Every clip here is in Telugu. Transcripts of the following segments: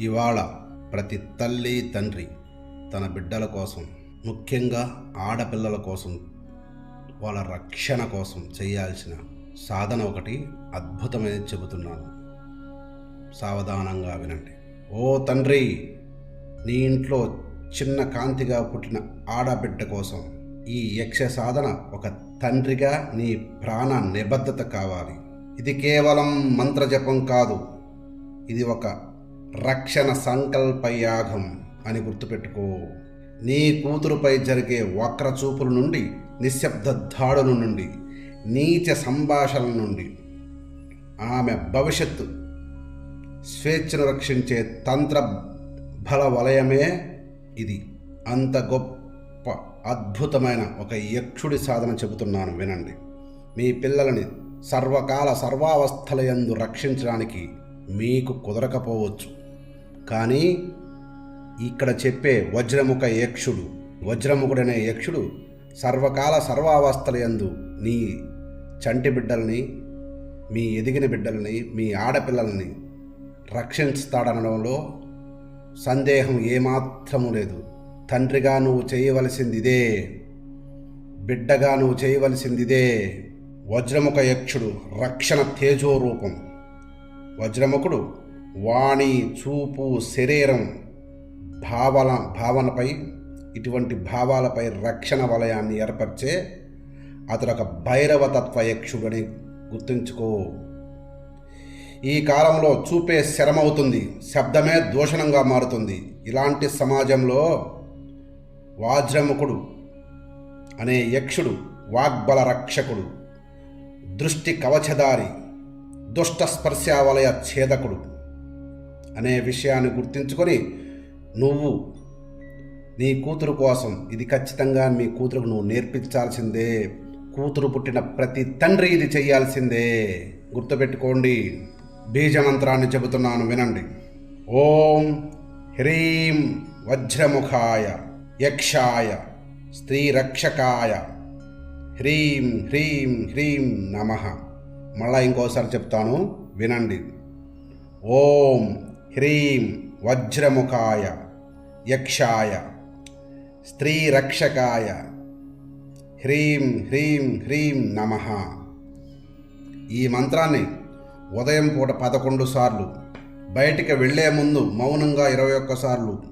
ఇవాళ ప్రతి తల్లి తండ్రి తన బిడ్డల కోసం ముఖ్యంగా ఆడపిల్లల కోసం వాళ్ళ రక్షణ కోసం చేయాల్సిన సాధన ఒకటి అద్భుతమైనది చెబుతున్నాను. సావధానంగా వినండి. ఓ తండ్రి నీ ఇంట్లో చిన్న కాంతిగా పుట్టిన ఆడబిడ్డ కోసం ఈ యక్ష సాధన ఒక తండ్రిగా నీ ప్రాణ నిబద్ధత కావాలి. ఇది కేవలం మంత్రజపం కాదు. ఇది ఒక రక్షణ సంకల్పయాగం అని గుర్తుపెట్టుకో. నీ కూతురుపై జరిగే వక్ర చూపుల నుండి నిశ్శబ్ద దాడుల నుండి నీచ సంభాషణల నుండి ఆమె భవిష్యత్తు స్వేచ్ఛను రక్షించే తంత్ర బల వలయమే ఇది. అంత గొప్ప అద్భుతమైన ఒక యక్షుడి సాధన చెబుతున్నాను వినండి. మీ పిల్లలని సర్వకాల సర్వావస్థలయందు రక్షించడానికి మీకు కుదరకపోవచ్చు. కానీ ఇక్కడ చెప్పే వజ్రముఖ యక్షుడు వజ్రముఖుడనే యక్షుడు సర్వకాల సర్వావస్థలయందు నీ చంటి బిడ్డల్ని మీ ఎదిగిన బిడ్డల్ని మీ ఆడపిల్లల్ని రక్షిస్తాడనడంలో సందేహం ఏమాత్రము లేదు. తండ్రిగా నువ్వు చేయవలసింది ఇదే బిడ్డగా నువ్వు చేయవలసింది ఇదే వజ్రముఖ యక్షుడు రక్షణ తేజో రూపం వజ్రముఖుడు వాణి చూపు శరీరం భావన భావనపై ఇటువంటి భావాలపై రక్షణ వలయాన్ని ఏర్పరిచే అతడు ఒక భైరవతత్వ యక్షుడని గుర్తుంచుకో. ఈ కాలంలో చూపే శరమవుతుంది శబ్దమే దూషణంగా మారుతుంది. ఇలాంటి సమాజంలో వాజ్రముఖుడు అనే యక్షుడు వాగ్బల రక్షకుడు దృష్టి కవచదారి దుష్ట స్పర్శావలయ ఛేదకుడు. అనే విషయాన్ని గుర్తించుకొని నువ్వు నీ కూతురు కోసం ఇది ఖచ్చితంగా మీ కూతురుకు నువ్వు నేర్పించాల్సిందే. కూతురు పుట్టిన ప్రతి తండ్రి ఇది చేయాల్సిందే. గుర్తుపెట్టుకోండి బీజమంత్రాన్ని చెబుతున్నాను వినండి. ఓం హ్రీం వజ్రముఖాయ యక్షాయ స్త్రీరక్షకాయ. హ్రీం హ్రీం హ్రీం నమ. మళ్ళా ఇంకోసారి చెప్తాను వినండి. ఓం హ్రీం వజ్రముఖాయ యక్షాయ స్త్రీరక్షకాయ. హ్రీం హ్రీం హ్రీం నమ. ఈ మంత్రాన్ని ఉదయం పూట పదకొండు సార్లు బయటికి వెళ్ళే ముందు మౌనంగా ఇరవై ఒక్కసార్లు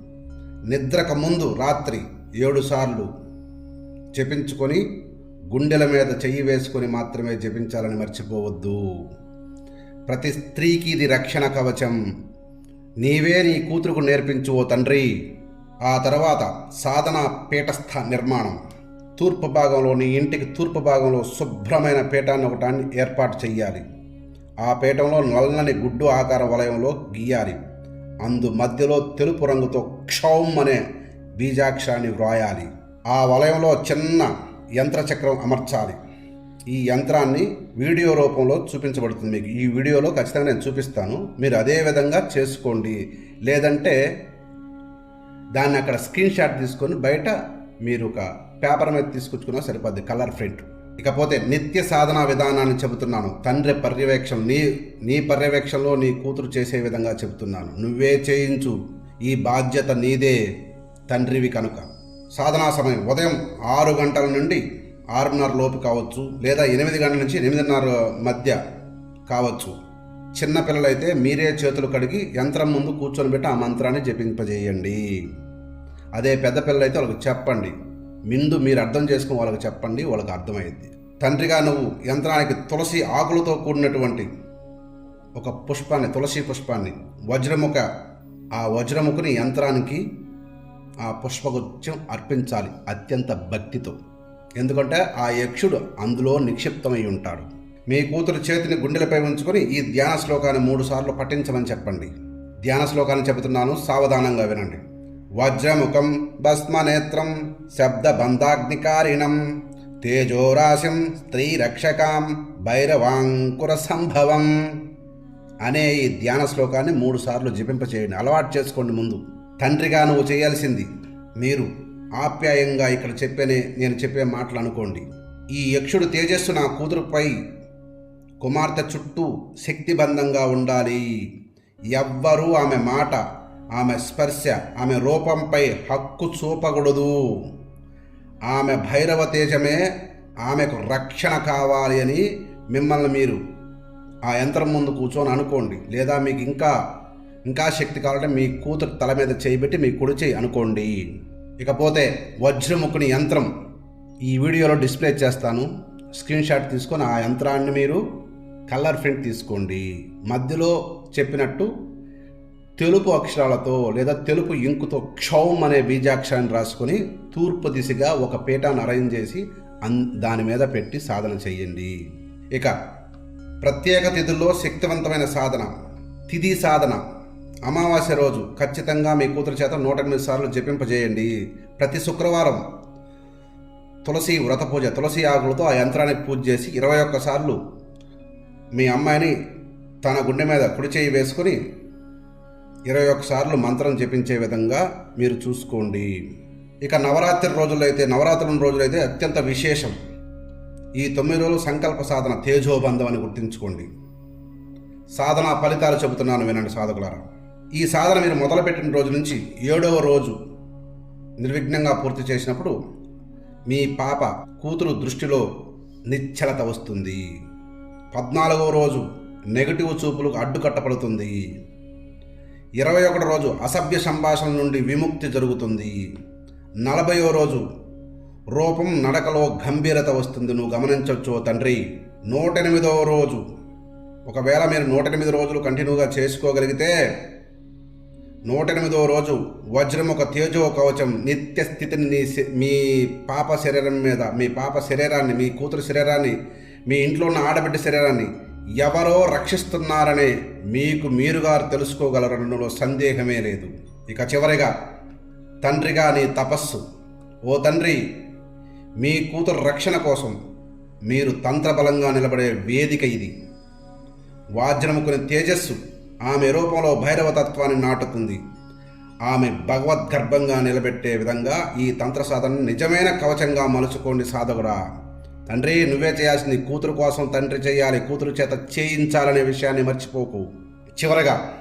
నిద్రకు ముందు రాత్రి ఏడు సార్లు జపించుకొని గుండెల మీద చెయ్యి వేసుకొని మాత్రమే జపించాలని మర్చిపోవద్దు. ప్రతి స్త్రీకి ఇది రక్షణ కవచం. నీవే నీ కూతురుకు నేర్పించు ఓ తండ్రి. ఆ తర్వాత సాధన పీఠస్థ నిర్మాణం. తూర్పు భాగంలో నీ ఇంటికి తూర్పు భాగంలో శుభ్రమైన పీఠాన్ని ఒకటాన్ని ఏర్పాటు చెయ్యాలి. ఆ పీఠంలో నల్లని గుడ్డు ఆకార వలయంలో గీయాలి. అందు మధ్యలో తెలుపు రంగుతో క్షౌం అనే బీజాక్షరాన్ని వ్రాయాలి. ఆ వలయంలో చిన్న యంత్రచక్రం అమర్చాలి. ఈ యంత్రాన్ని వీడియో రూపంలో చూపించబడుతుంది మీకు. ఈ వీడియోలో ఖచ్చితంగా నేను చూపిస్తాను. మీరు అదే విధంగా చేసుకోండి. లేదంటే దాన్ని అక్కడ స్క్రీన్ షాట్ తీసుకొని బయట మీరు ఒక పేపర్ మీద తీసుకొచ్చుకున్నా సరిపోద్ది కలర్ ప్రింట్. ఇకపోతే నిత్య సాధనా విధానాన్ని చెబుతున్నాను. తండ్రి పర్యవేక్షణ నీ నీ పర్యవేక్షణలో నీ కూతురు చేసే విధంగా చెబుతున్నాను. నువ్వే చేయించు. ఈ బాధ్యత నీదే తండ్రివి కనుక. సాధనా సమయం ఉదయం ఆరు గంటల నుండి ఆరున్నర లోపు కావచ్చు లేదా ఎనిమిది గంటల నుంచి ఎనిమిదిన్నర మధ్య కావచ్చు. చిన్న పిల్లలైతే మీరే చేతులు కడిగి యంత్రం ముందు కూర్చొని పెట్టి ఆ మంత్రాన్ని జపింపజేయండి. అదే పెద్ద పిల్లలైతే వాళ్ళకి చెప్పండి. ముందు మీరు అర్థం చేసుకుని వాళ్ళకి చెప్పండి వాళ్ళకి అర్థమైంది తండ్రిగా నువ్వు యంత్రానికి తులసి ఆకులతో కూడినటువంటి ఒక పుష్పాన్ని తులసి పుష్పాన్ని వజ్రముఖ ఆ వజ్రముఖని యంత్రానికి ఆ పుష్పగుచ్చం అర్పించాలి అత్యంత భక్తితో. ఎందుకంటే ఆ యక్షుడు అందులో నిక్షిప్తమై ఉంటాడు. మీ కూతురు చేతిని గుండెలపై ఉంచుకొని ఈ ధ్యాన శ్లోకాన్ని మూడు సార్లు పఠించమని చెప్పండి. ధ్యాన శ్లోకాన్ని చెబుతున్నాను సావధానంగా వినండి. వజ్రముఖం భస్మనేత్రం శబ్దబంధాగ్నికారిణం తేజోరాశిం స్త్రీరక్షకాం భైరవాంకుర సంభవం అనే ఈ ధ్యాన శ్లోకాన్ని మూడు సార్లు జపింపచేయండి. అలవాటు చేసుకోండి ముందు. తండ్రిగా నువ్వు చేయాల్సింది మీరు ఆప్యాయంగా ఇక్కడ చెప్పేనే నేను చెప్పే మాటలు అనుకోండి. ఈ యక్షుడు తేజస్సు నా కూతురుపై కుమార్తె చుట్టూ శక్తిబంధంగా ఉండాలి. ఎవ్వరూ ఆమె మాట ఆమె స్పర్శ ఆమె రూపంపై హక్కు చూపకూడదు. ఆమె భైరవ తేజమే ఆమెకు రక్షణ కావాలి అని మిమ్మల్ని మీరు ఆ యంత్రం ముందు కూర్చొని అనుకోండి. లేదా మీకు ఇంకా ఇంకా శక్తి కావాలంటే మీ కూతురు తల మీద చేయబెట్టి మీ కుడి చేయి అనుకోండి. ఇకపోతే వజ్రముఖుని యంత్రం ఈ వీడియోలో డిస్ప్లే చేస్తాను. స్క్రీన్ షాట్ తీసుకొని ఆ యంత్రాన్ని మీరు కలర్ ప్రింట్ తీసుకోండి. మధ్యలో చెప్పినట్టు తెలుపు అక్షరాలతో లేదా తెలుపు ఇంకుతో క్షౌమ్ అనే బీజాక్షరాన్ని రాసుకొని తూర్పు దిశగా ఒక పీఠాన్ని అరేంజ్ చేసి అన్ దాని మీద పెట్టి సాధన చేయండి. ఇక ప్రత్యేక తిథుల్లో శక్తివంతమైన సాధన తిథి సాధన. అమావాస్య రోజు ఖచ్చితంగా మీ కూతురు చేత నూట ఎనిమిది సార్లు జపింపజేయండి. ప్రతి శుక్రవారం తులసి వ్రత పూజ తులసి ఆకులతో ఆ యంత్రానికి పూజ చేసి ఇరవై ఒక్కసార్లు మీ అమ్మాయిని తన గుండె మీద కుడి చేయి వేసుకొని ఇరవై ఒక్కసార్లు మంత్రం జపించే విధంగా మీరు చూసుకోండి. ఇక నవరాత్రి రోజుల్లో అయితే నవరాత్రుల రోజులైతే అత్యంత విశేషం ఈ తొమ్మిది రోజులు సంకల్ప సాధన తేజోబంధం అని గుర్తుంచుకోండి. సాధన ఫలితాలు చెబుతున్నాను వినండి సాధకులారా. ఈ సాధన మీరు మొదలుపెట్టిన రోజు నుంచి ఏడవ రోజు నిర్విఘ్నంగా పూర్తి చేసినప్పుడు మీ పాప కూతురు దృష్టిలో నిశ్చలత వస్తుంది. పద్నాలుగవ రోజు నెగటివ్ చూపులకు అడ్డుకట్టబడుతుంది. ఇరవై ఒకటి రోజు అసభ్య సంభాషణ నుండి విముక్తి జరుగుతుంది. నలభైవ రోజు రూపం నడకలో గంభీరత వస్తుంది. నువ్వు గమనించవచ్చు తండ్రి నూట ఎనిమిదవ రోజు. ఒకవేళ మీరు నూట ఎనిమిది రోజులు కంటిన్యూగా చేసుకోగలిగితే నూట ఎనిమిదవ రోజు వజ్రం ఒక తేజో కవచం నిత్య స్థితిని నీ మీ పాప శరీరం మీద మీ పాప శరీరాన్ని మీ కూతురు శరీరాన్ని మీ ఇంట్లో ఉన్న ఆడబిడ్డ శరీరాన్ని ఎవరో రక్షిస్తున్నారనే మీకు మీరుగా తెలుసుకోగలరనులో సందేహమే లేదు. ఇక చివరిగా తండ్రిగా నీ తపస్సు. ఓ తండ్రి మీ కూతురు రక్షణ కోసం మీరు తంత్రబలంగా నిలబడే వేదిక ఇది. వాజ్రముకుని తేజస్సు ఆమె రూపంలో భైరవ తత్వాన్ని నాటుతుంది ఆమె భగవద్గర్భంగా నిలబెట్టే విధంగా ఈ తంత్ర సాధనను నిజమైన కవచంగా మలుచుకోండి సాధకుడా. తండ్రి నువ్వే చేయాల్సింది కూతురు కోసం తండ్రి చేయాలి కూతురు చేత చేయించాలనే విషయాన్ని మర్చిపోకు. చివరగా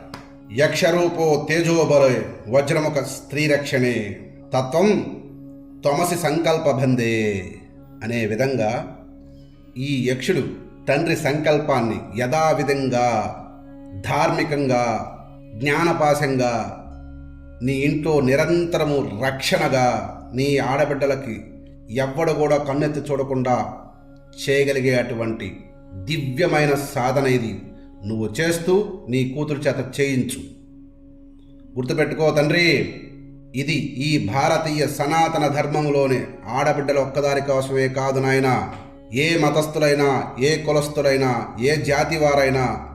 యక్షరూపో తేజోబలే వజ్రముఖ స్త్రీ రక్షణే తత్వం తమసి సంకల్పబందే అనే విధంగా ఈ యక్షుడు తండ్రి సంకల్పాన్ని యథావిధంగా ధార్మికంగా జ్ఞానపాశంగా నీ ఇంట్లో నిరంతరము రక్షణగా నీ ఆడబిడ్డలకి ఎవ్వడు కూడా కన్నెత్తి చూడకుండా చేయగలిగే అటువంటి దివ్యమైన సాధన ఇది. నువ్వు చేస్తూ నీ కూతురు చేత చేయించు. గుర్తుపెట్టుకో తండ్రి ఇది ఈ భారతీయ సనాతన ధర్మంలోనే ఆడబిడ్డల ఒక్కదారి కోసమే కాదు నాయన. ఏ మతస్థులైనా ఏ కులస్థులైనా ఏ జాతి వారైనా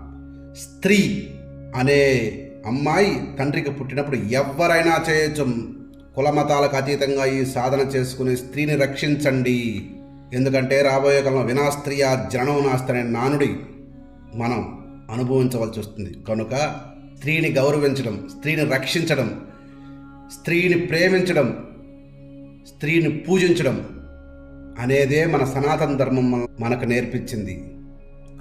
స్త్రీ అనే అమ్మాయి తండ్రికి పుట్టినప్పుడు ఎవరైనా చేయొచ్చు. కులమతాలకు అతీతంగా ఈ సాధన చేసుకుని స్త్రీని రక్షించండి. ఎందుకంటే రాబోయే కాలంలో వినాస్త్రీయ జనం నాస్తనే నానుడి మనం అనుభవించవలసి వస్తుంది. కనుక స్త్రీని గౌరవించడం స్త్రీని రక్షించడం స్త్రీని ప్రేమించడం స్త్రీని పూజించడం అనేదే మన సనాతన ధర్మం మన- మనకు నేర్పించింది.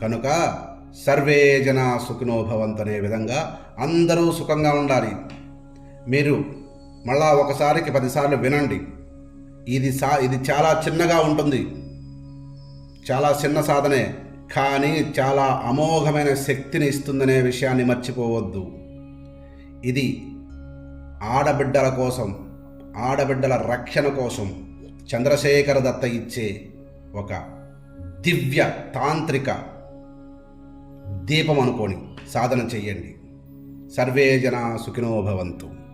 కనుక సర్వే జన సుఖినో అనే విధంగా అందరూ సుఖంగా ఉండాలి. మీరు మళ్ళా ఒకసారికి పదిసార్లు వినండి. ఇది సా ఇది చాలా చిన్నగా ఉంటుంది. చాలా చిన్న సాధనే కానీ చాలా అమోఘమైన శక్తిని ఇస్తుందనే విషయాన్ని మర్చిపోవద్దు. ఇది ఆడబిడ్డల కోసం ఆడబిడ్డల రక్షణ కోసం చంద్రశేఖర దత్త ఇచ్చే ఒక దివ్య తాంత్రిక దీపం అనుకోని సాధన చెయ్యండి. సర్వే జన సుఖినో భవంతు.